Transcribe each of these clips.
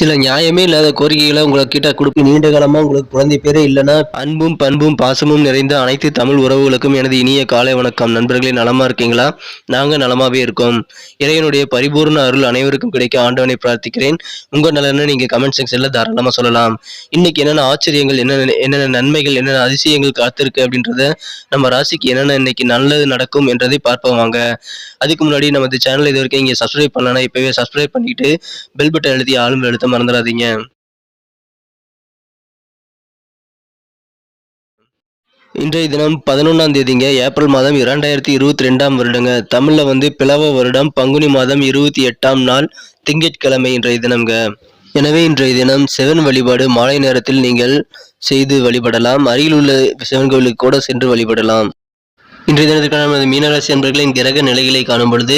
சில நியாயமே இல்லாத கோரிக்கைகளை உங்ககிட்ட கொடுக்க நீண்ட காலமா உங்களுக்கு குழந்தை பேரே இல்லைன்னா அன்பும் பண்பும் பாசமும் நிறைந்த அனைத்து தமிழ் உறவுகளுக்கும் எனது இனிய காலை வணக்கம். நண்பர்களே நலமா இருக்கீங்களா? நாங்க நலமாவே இருக்கோம். இறைவனுடைய பரிபூர்ண அருள் அனைவருக்கும் கிடைக்க ஆண்டவனை பிரார்த்திக்கிறேன். உங்க நலன்னு நீங்க கமெண்ட் செக்ஷன்ல தாராளமா சொல்லலாம். இன்னைக்கு என்னென்ன ஆச்சரியங்கள் என்னென்ன என்னென்ன நன்மைகள் என்னென்ன அதிசயங்கள் காத்திருக்கு அப்படின்றத நம்ம ராசிக்கு என்னென்ன இன்னைக்கு நல்லது நடக்கும் என்றதை பார்ப்போம் வாங்க. அதுக்கு முன்னாடி நமது சேனல் இது வரைக்கும் இங்கே சப்ஸ்கிரைப் பண்ணலன்னா இப்பவே சப்ஸ்கிரைப் பண்ணிட்டு பெல் பட்டன் எழுதி ஆளும் எழுத்த மறந்துடாதீங்க. இன்றைய தினம் பதினொன்றாம் தேதிங்க ஏப்ரல் மாதம் இரண்டாயிரத்தி இருபத்தி ரெண்டாம் வருடங்க. தமிழில் வந்து பிளவ வருடம் பங்குனி மாதம் இருபத்தி எட்டாம் நாள் திங்கட்கிழமை இன்றைய தினம்ங்க. எனவே இன்றைய தினம் சிவன் வழிபாடு மாலை நேரத்தில் நீங்கள் செய்து வழிபடலாம். அருகில் உள்ள சிவன் கோவிலுக்கு கூட சென்று வழிபடலாம். இன்றைய தினத்திற்கான மீனராசி அன்பர்களின் கிரக நிலைகளை காணும் பொழுது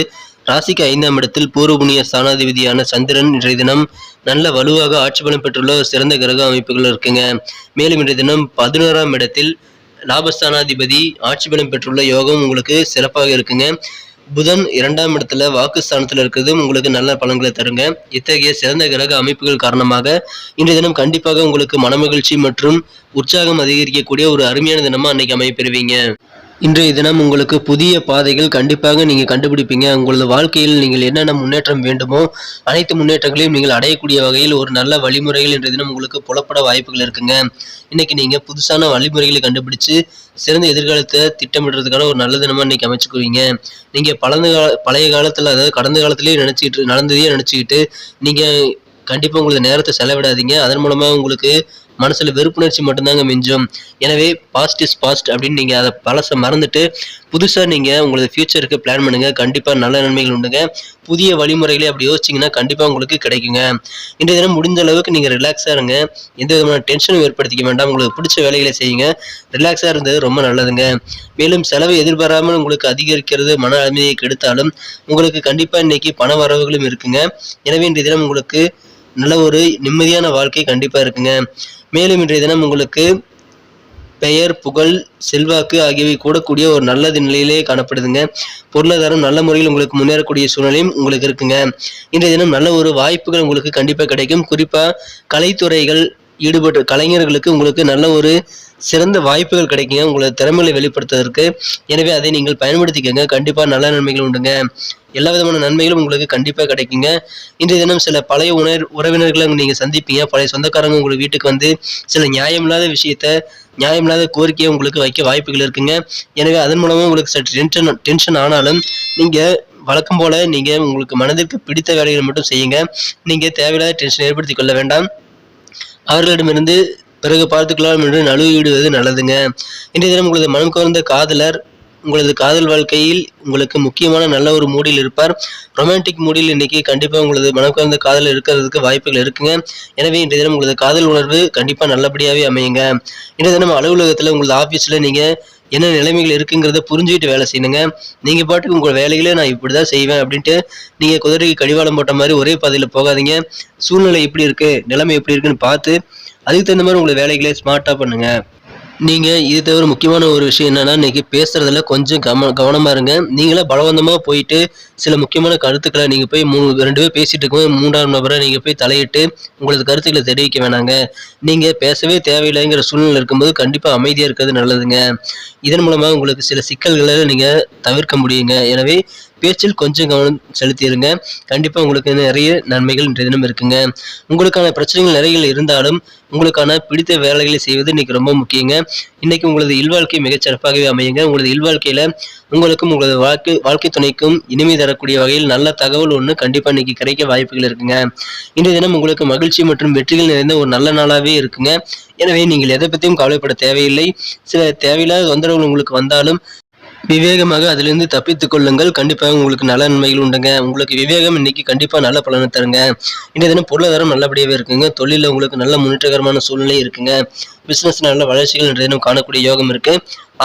ராசிக்கு ஐந்தாம் இடத்தில் பூர்வபுணிய ஸ்தானாதிபதியான சந்திரன் இன்றைய தினம் நல்ல வலுவாக ஆட்சி பலம் பெற்றுள்ள ஒரு சிறந்த கிரக அமைப்புகள் இருக்குங்க. மேலும் இன்றைய தினம் பதினோராம் இடத்தில் லாபஸ்தானாதிபதி ஆட்சி பலம் பெற்றுள்ள யோகம் உங்களுக்கு சிறப்பாக இருக்குங்க. புதன் இரண்டாம் இடத்துல வாக்குஸ்தானத்தில் இருக்கிறதும் உங்களுக்கு நல்ல பலன்களை தருங்க. இத்தகைய சிறந்த கிரக அமைப்புகள் காரணமாக இன்றைய தினம் கண்டிப்பாக உங்களுக்கு மனமகிழ்ச்சி மற்றும் உற்சாகம் அதிகரிக்கக்கூடிய ஒரு அருமையான தினமா அன்னைக்கு அமைப்பெறுவீங்க இன்றைய தினம் உங்களுக்கு புதிய பாதைகள் கண்டிப்பாக நீங்கள் கண்டுபிடிப்பீங்க. உங்களது வாழ்க்கையில் நீங்கள் என்னென்ன முன்னேற்றம் வேண்டுமோ அனைத்து முன்னேற்றங்களையும் நீங்கள் அடையக்கூடிய வகையில் ஒரு நல்ல வழிமுறைகள் இன்றைய தினம் உங்களுக்கு புலப்பட வாய்ப்புகள் இருக்குங்க. இன்னைக்கு நீங்கள் புதுசான வழிமுறைகளை கண்டுபிடிச்சு சிறந்த எதிர்காலத்தை திட்டமிடுறதுக்கான ஒரு நல்ல தினமாக இன்னைக்கு அமைச்சுக்குவீங்க. நீங்கள் பழந்த கால பழைய காலத்தில் அதாவது கடந்த காலத்திலேயே நினச்சிக்கிட்டு நடந்ததையே நினச்சிக்கிட்டு நீங்கள் கண்டிப்பாக உங்களுக்கு நேரத்தை செலவிடாதீங்க. அதன் மூலமாக உங்களுக்கு மனசில் வெறுப்புணர்ச்சி மட்டும்தாங்க மிஞ்சும். எனவே பாஸ்ட் இஸ் பாஸ்ட் அப்படின்னு நீங்கள் அதை பழசை மறந்துட்டு புதுசாக நீங்கள் உங்களது ஃபியூச்சருக்கு பிளான் பண்ணுங்கள் கண்டிப்பாக நல்ல நன்மைகள் உண்டுங்க. புதிய வழிமுறைகளை அப்படி யோசிச்சீங்கன்னா கண்டிப்பாக உங்களுக்கு கிடைக்குங்க. இன்றைய தினம் முடிஞ்ச அளவுக்கு நீங்கள் ரிலாக்ஸாக இருங்க. எந்த விதமான டென்ஷனும் ஏற்படுத்திக்க வேண்டாம். உங்களுக்கு பிடிச்ச வேலைகளை செய்யுங்க. ரிலாக்ஸாக இருந்தது ரொம்ப நல்லதுங்க. மேலும் செலவை எதிர்பாராமல் உங்களுக்கு அதிகரிக்கிறது மன அமைதியை கெடுத்தாலும் உங்களுக்கு கண்டிப்பாக இன்னைக்கு பண வரவுகளும் இருக்குங்க. எனவே இன்றைய தினம் உங்களுக்கு நல்ல ஒரு நிம்மதியான வாழ்க்கை கண்டிப்பாக இருக்குங்க. மேலும் இன்றைய தினம் உங்களுக்கு பெயர் புகழ் செல்வாக்கு ஆகியவை கூடக்கூடிய ஒரு நல்லது நிலையிலே காணப்படுதுங்க. பொருளாதாரம் நல்ல முறையில் உங்களுக்கு முன்னேறக்கூடிய சூழ்நிலையும் உங்களுக்கு இருக்குங்க. இன்றைய தினம் நல்ல ஒரு வாய்ப்புகள் உங்களுக்கு கண்டிப்பாக கிடைக்கும். குறிப்பாக கலைத்துறைகள் ஈடுபட்ட கலைஞர்களுக்கு உங்களுக்கு நல்ல ஒரு சிறந்த வாய்ப்புகள் கிடைக்குங்க. உங்களோட திறமைகளை வெளிப்படுத்துவதற்கு. எனவே அதை நீங்கள் பயன்படுத்திக்கங்க. கண்டிப்பாக நல்ல நன்மைகள் உண்டுங்க. எல்லா விதமான நன்மைகளும் உங்களுக்கு கண்டிப்பாக கிடைக்குங்க. இன்றைய தினம் சில பழைய உணர் உறவினர்களை நீங்கள் சந்திப்பீங்க. பழைய சொந்தக்காரங்க உங்களுக்கு வீட்டுக்கு வந்து சில நியாயமில்லாத விஷயத்த நியாயமில்லாத கோரிக்கையை உங்களுக்கு வைக்க வாய்ப்புகள் இருக்குங்க. எனவே அதன் மூலமாக உங்களுக்கு சற்று டென்ஷன் டென்ஷன் ஆனாலும் நீங்கள் வழக்கம் போல் நீங்கள் உங்களுக்கு மனதிற்கு பிடித்த வேலைகளை மட்டும் செய்யுங்க. நீங்கள் தேவையில்லாத டென்ஷன் ஏற்படுத்தி கொள்ள வேண்டாம். அவர்களிடமிருந்து பிறகு பார்த்துக்கலாம் என்று நழுவி விடுவது நல்லதுங்க. இன்றைய தினம் உங்களது மனம் கவர்ந்த காதலர் உங்களது காதல் வாழ்க்கையில் உங்களுக்கு முக்கியமான நல்ல ஒரு மூடியில் இருப்பார். ரொமான்டிக் மூடியில் இன்னைக்கு கண்டிப்பாக உங்களது மனம் கவர்ந்த காதல் இருக்கிறதுக்கு வாய்ப்புகள் இருக்குங்க. எனவே இன்றைய தினம் உங்களது காதல் உணர்வு கண்டிப்பாக நல்லபடியாகவே அமையுங்க. இன்றைய தினம் அலுவலகத்தில் உங்களது ஆஃபீஸில் நீங்கள் என்ன நிலைமைகள் இருக்குங்கிறத புரிஞ்சுக்கிட்டு வேலை செய்யணுங்க. நீங்கள் பாட்டுக்கு உங்கள் வேலைகளே நான் இப்படி தான் செய்வேன் அப்படின்ட்டு நீங்கள் குதிரைக்கு கடிவாளம் போட்ட மாதிரி ஒரே பாதையில் போகாதீங்க. சூழ்நிலை எப்படி இருக்குது நிலைமை எப்படி இருக்குன்னு பார்த்து அதுக்கு தகுந்த மாதிரி உங்களை வேலைகளே ஸ்மார்ட்டாக பண்ணுங்கள் நீங்கள் இது தவிர முக்கியமான ஒரு விஷயம் என்னென்னா இன்றைக்கி பேசுகிறதுல கொஞ்சம் கவன கவனமாக இருங்க. நீங்களே பலவந்தமாக போயிட்டு சில முக்கியமான கருத்துக்களை நீங்கள் போய் மூணு ரெண்டு பேர் பேசிகிட்டு இருக்கும்போது மூன்றாம் நபரை நீங்கள் போய் தலையிட்டு உங்களது கருத்துக்களை தெரிவிக்க வேணாங்க. நீங்கள் பேசவே தேவையில்லைங்கிற சூழ்நிலை இருக்கும்போது கண்டிப்பாக அமைதியாக இருக்கிறது நல்லதுங்க. இதன் மூலமாக உங்களுக்கு சில சிக்கல்களை நீங்கள் தவிர்க்க முடியுங்க. எனவே பேச்சில் கொஞ்சம் கவனம் செலுத்திடுங்க. கண்டிப்பாக உங்களுக்கு நிறைய நன்மைகள் இன்றைய தினம் இருக்குங்க. உங்களுக்கான பிரச்சனைகள் நிறைய இருந்தாலும் உங்களுக்கான பிடித்த வேலைகளை செய்வது இன்னைக்கு ரொம்ப முக்கியங்க. இன்னைக்கு உங்களது இல்வாழ்க்கை மிகச்சிறப்பாகவே அமையுங்க. உங்களது இல்வாழ்க்கையில் உங்களுக்கும் உங்களது வாழ்க்கை வாழ்க்கை துணைக்கும் இனிமை தரக்கூடிய வகையில் நல்ல தகவல் ஒன்று கண்டிப்பாக இன்னைக்கு கிடைக்க வாய்ப்புகள் இருக்குங்க. இன்றைய தினம் உங்களுக்கு மகிழ்ச்சி மற்றும் வெற்றிகள் நிறைந்த ஒரு நல்ல நாளாகவே இருக்குங்க. எனவே நீங்கள் எதை பற்றியும் கவலைப்பட தேவையில்லை. சில தேவையில்லாத தொந்தரவுகள் உங்களுக்கு வந்தாலும் விவேகமாக அதிலிருந்து தப்பித்துக் கொள்ளுங்கள். கண்டிப்பாக உங்களுக்கு நல்ல நன்மைகள் உண்டுங்க. உங்களுக்கு விவேகம் இன்னைக்கு கண்டிப்பாக நல்ல பலனை தருங்க. இன்றைய தினம் பொருளாதாரம் நல்லபடியாகவே இருக்குங்க. தொழிலில் உங்களுக்கு நல்ல முன்னேற்றகரமான சூழ்நிலை இருக்குங்க. பிஸ்னஸ் நல்ல வளர்ச்சிகள் இன்றைய தினம் காணக்கூடிய யோகம் இருக்கு.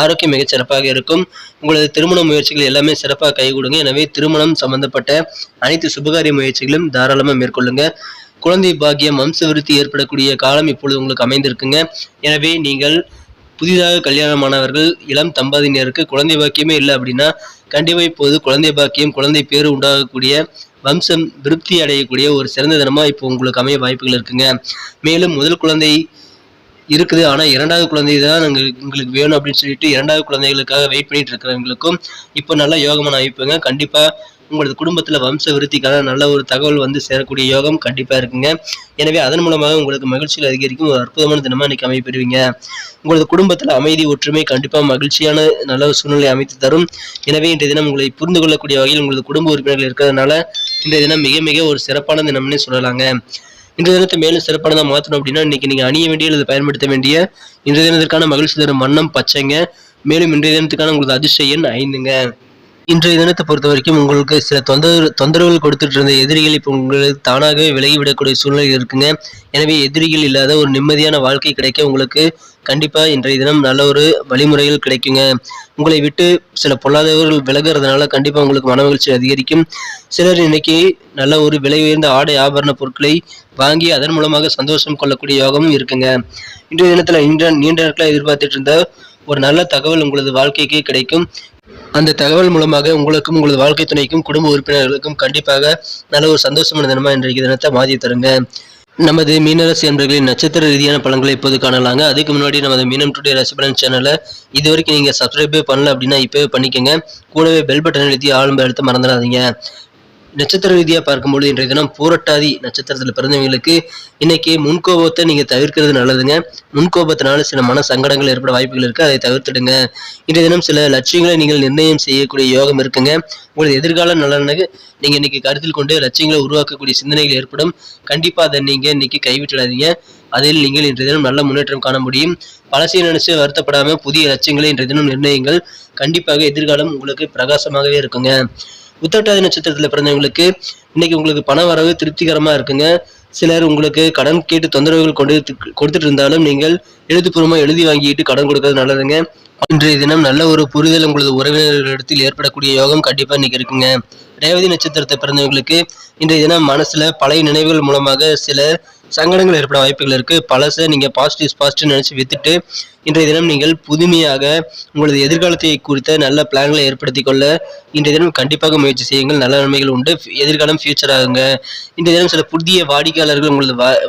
ஆரோக்கியம் மிகச் சிறப்பாக இருக்கும். உங்களது திருமண முயற்சிகள் எல்லாமே சிறப்பாக கைகூடுங்க எனவே திருமணம் சம்பந்தப்பட்ட அனைத்து சுபகாரிய முயற்சிகளும் தாராளமாக மேற்கொள்ளுங்க. குழந்தை பாக்கியம் வம்சவிருத்தி ஏற்படக்கூடிய காலம் இப்பொழுது உங்களுக்கு அமைந்திருக்குங்க. எனவே நீங்கள் புதிதாக கல்யாணமானவர்கள் இளம் தம்பதியினருக்கு குழந்தை பாக்கியமே இல்லை அப்படின்னா கண்டிப்பாக இப்போது குழந்தை பாக்கியம் குழந்தை பேர் உண்டாகக்கூடிய வம்சம் திருப்தி அடையக்கூடிய ஒரு சிறந்த தினமா இப்போ உங்களுக்கு அமைய வாய்ப்புகள் இருக்குங்க. மேலும் முதல் குழந்தை இருக்குது. ஆனால் இரண்டாவது குழந்தை தான் எங்களுக்கு எங்களுக்கு வேணும் அப்படின்னு சொல்லிட்டு இரண்டாவது குழந்தைகளுக்காக வெயிட் பண்ணிட்டு இருக்கிறவங்களுக்கும் இப்போ நல்லா யோகமான அமைப்புங்க. கண்டிப்பாக உங்களது குடும்பத்தில் வம்ச விருத்திக்கான நல்ல ஒரு தகவல் வந்து சேரக்கூடிய யோகம் கண்டிப்பாக இருக்குங்க. எனவே அதன் மூலமாக உங்களுக்கு மகிழ்ச்சியில் அதிகரிக்கும். ஒரு அற்புதமான தினமாக இன்னைக்கு அமைப்பெறுவீங்க உங்களது குடும்பத்தில் அமைதி ஒற்றுமை கண்டிப்பாக மகிழ்ச்சியான நல்ல ஒரு சூழ்நிலை அமைத்து தரும். எனவே இன்றைய தினம் உங்களை புரிந்து கொள்ளக்கூடிய வகையில் உங்களது குடும்ப உறுப்பினர்கள் இருக்கிறதுனால இன்றைய தினம் மிக மிக ஒரு சிறப்பான தினம்னு சொல்லலாங்க. இன்றைய தினத்தை மேலும் சிறப்பானதாக மாற்றணும் அப்படின்னா இன்னைக்கு நீங்கள் அணிய வேண்டிய அல்லது பயன்படுத்த வேண்டிய இன்றைய தினத்திற்கான மகிழ்ச்சி தரும் வண்ணம் பச்சைங்க. மேலும் இன்றைய தினத்துக்கான உங்களது அதிர்ஷ்ட எண் ஐந்துங்க. இன்றைய தினத்தை பொறுத்த வரைக்கும் உங்களுக்கு சில தொந்தரவு தொந்தரவுகள் கொடுத்துட்டு இருந்த எதிரிகள் இப்போ உங்களுக்கு தானாகவே விலகிவிடக்கூடிய சூழ்நிலை இருக்குங்க. எனவே எதிரிகள் இல்லாத ஒரு நிம்மதியான வாழ்க்கை கிடைக்க உங்களுக்கு கண்டிப்பாக இன்றைய தினம் நல்ல ஒரு வழிமுறைகள் கிடைக்குங்க. உங்களை விட்டு சில பொல்லாதவர்கள் விலகுறதுனால கண்டிப்பாக உங்களுக்கு மன மகிழ்ச்சி அதிகரிக்கும். சிலர் இன்னைக்கு நல்ல ஒரு விலை உயர்ந்த ஆடை ஆபரண பொருட்களை வாங்கி அதன் மூலமாக சந்தோஷம் கொள்ளக்கூடிய யோகமும் இருக்குங்க. இன்றைய தினத்தில் நீண்ட நீண்ட நாட்களாக எதிர்பார்த்துட்டு இருந்த ஒரு நல்ல தகவல் உங்களது வாழ்க்கைக்கு கிடைக்கும். அந்த தகவல் மூலமாக உங்களுக்கும் உங்களது வாழ்க்கை துணைக்கும் குடும்ப உறுப்பினர்களுக்கும் கண்டிப்பாக நல்ல ஒரு சந்தோஷமான தினமா இன்றைக்கு தினத்தை மாற்றி தருங்க. நமது மீனராசி அன்பர்களின் நட்சத்திர ரீதியான பலன்களை இப்போது காணலாங்க. அதுக்கு முன்னாடி நமது மீனம் டுடே ரசிபலன் சேனலை இது வரைக்கும் நீங்கள் சப்ஸ்கிரைபே பண்ணல அப்படின்னா இப்போவே பண்ணிக்கோங்க. கூடவே பெல் பட்டன் எழுதி ஆளும்ப எடுத்து மறந்துடாதீங்க. நட்சத்திர ரீதியாக பார்க்கும்போது இன்றைய தினம் பூரட்டாதி நட்சத்திரத்தில் பிறந்தவங்களுக்கு இன்னைக்கு முன்கோபத்தை நீங்கள் தவிர்க்கிறது நல்லதுங்க. முன்கோபத்தினால சில மன சங்கடங்கள் ஏற்பட வாய்ப்புகள் இருக்குது அதை தவிர்த்துடுங்க. இன்றைய தினம் சில லட்சியங்களை நீங்கள் நிர்ணயம் செய்யக்கூடிய யோகம் இருக்குங்க. உங்களது எதிர்கால நலனுக்கு நீங்கள் இன்னைக்கு கருத்தில் கொண்டு லட்சியங்களை உருவாக்கக்கூடிய சிந்தனைகள் ஏற்படும். கண்டிப்பாக அதை நீங்கள் இன்னைக்கு கைவிட்டுடாதீங்க. அதில் நீங்கள் இன்றைய தினம் நல்ல முன்னேற்றம் காண முடியும். பழசையை நினைச்சு வருத்தப்படாமல் புதிய லட்சியங்களை இன்றைய தினம் நிர்ணயங்கள். கண்டிப்பாக எதிர்காலம் உங்களுக்கு பிரகாசமாகவே இருக்குங்க. உத்தட்டாதி நட்சத்திரத்தில் பிறந்தவங்களுக்கு இன்னைக்கு உங்களுக்கு பண வரவு திருப்திகரமா இருக்குங்க. சிலர் உங்களுக்கு கடன் கேட்டு தொந்தரவுகள் கொண்டு கொடுத்துட்டு இருந்தாலும் நீங்கள் எழுத்துப்பூர்வமாக எழுதி வாங்கிட்டு கடன் கொடுக்கறது நல்லதுங்க. இன்றைய தினம் நல்ல ஒரு புரிதல் உங்களது உறவினர்களிடத்தில் ஏற்படக்கூடிய யோகம் கண்டிப்பா இன்னைக்கு இருக்குங்க. ரேவதி நட்சத்திரத்தை பிறந்தவங்களுக்கு இன்றைய தினம் மனசுல பழைய நினைவுகள் மூலமாக சில சங்கடங்கள் ஏற்பட வாய்ப்புகள் இருக்கு. பழசை நீங்க பாசிட்டிவ் பாசிட்டிவ் நினச்சி வித்துட்டு இன்றைய தினம் நீங்கள் புதுமையாக உங்களது எதிர்காலத்தை குறித்த நல்ல பிளான்களை ஏற்படுத்தி கொள்ள இன்றைய தினம் கண்டிப்பாக முயற்சி செய்யுங்கள். நல்ல நன்மைகள் உண்டு. எதிர்காலம் ஃபியூச்சர் ஆகுங்க. இன்றைய தினம் சில புதிய வாடிக்கையாளர்கள் உங்களது வா-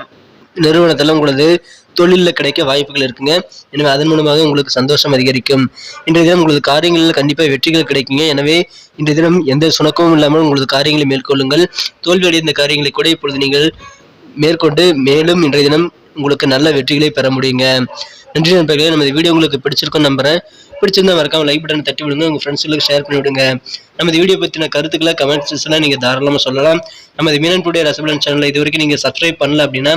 நிறுவனத்தில் உங்களது தொழிலில் கிடைக்க வாய்ப்புகள் இருக்குங்க. எனவே அதன் மூலமாக உங்களுக்கு சந்தோஷம் அதிகரிக்கும். இன்றைய தினம் உங்களது காரியங்களில் கண்டிப்பாக வெற்றிகள் கிடைக்குங்க. எனவே இன்றைய தினம் எந்த சுணக்கமும் இல்லாமல் உங்களது காரியங்களை மேற்கொள்ளுங்கள். தோல்வியடைந்த காரியங்களை கூட இப்பொழுது நீங்கள் மேற்கொண்டு மேலும் இன்றைய தினம் உங்களுக்கு நல்ல வெற்றிகளை பெற முடியுங்க. நன்றி நண்பர்களே நமது வீடியோ உங்களுக்கு பிடிச்சிருக்கும் நம்புறேன். பிடிச்சிருந்தா மறக்காம லைக் பட்டனை தட்டி விடுங்க. உங்கள் ஃப்ரெண்ட்ஸுங்களுக்கு ஷேர் பண்ணி விடுங்க. நமது வீடியோ பற்றின கருத்துக்களை கமெண்ட்ஸ்லாம் எல்லாம் தாராளமாக சொல்லலாம். நமது மீனன் டுடே ரசபலன் சேனலை இது வரைக்கும் நீங்கள் சப்ஸ்கிரைப் பண்ணல அப்படின்னா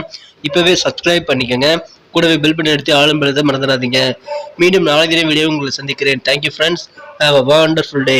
இப்போவே சப்ஸ்கிரைப் பண்ணிக்கோங்க. கூடவே பில் பண்ணி எடுத்து ஆளும் எழுத மறந்துடாதீங்க. மீண்டும் நாளை தினம் வீடியோ உங்களை சந்திக்கிறேன். Thank you friends have a wonderful day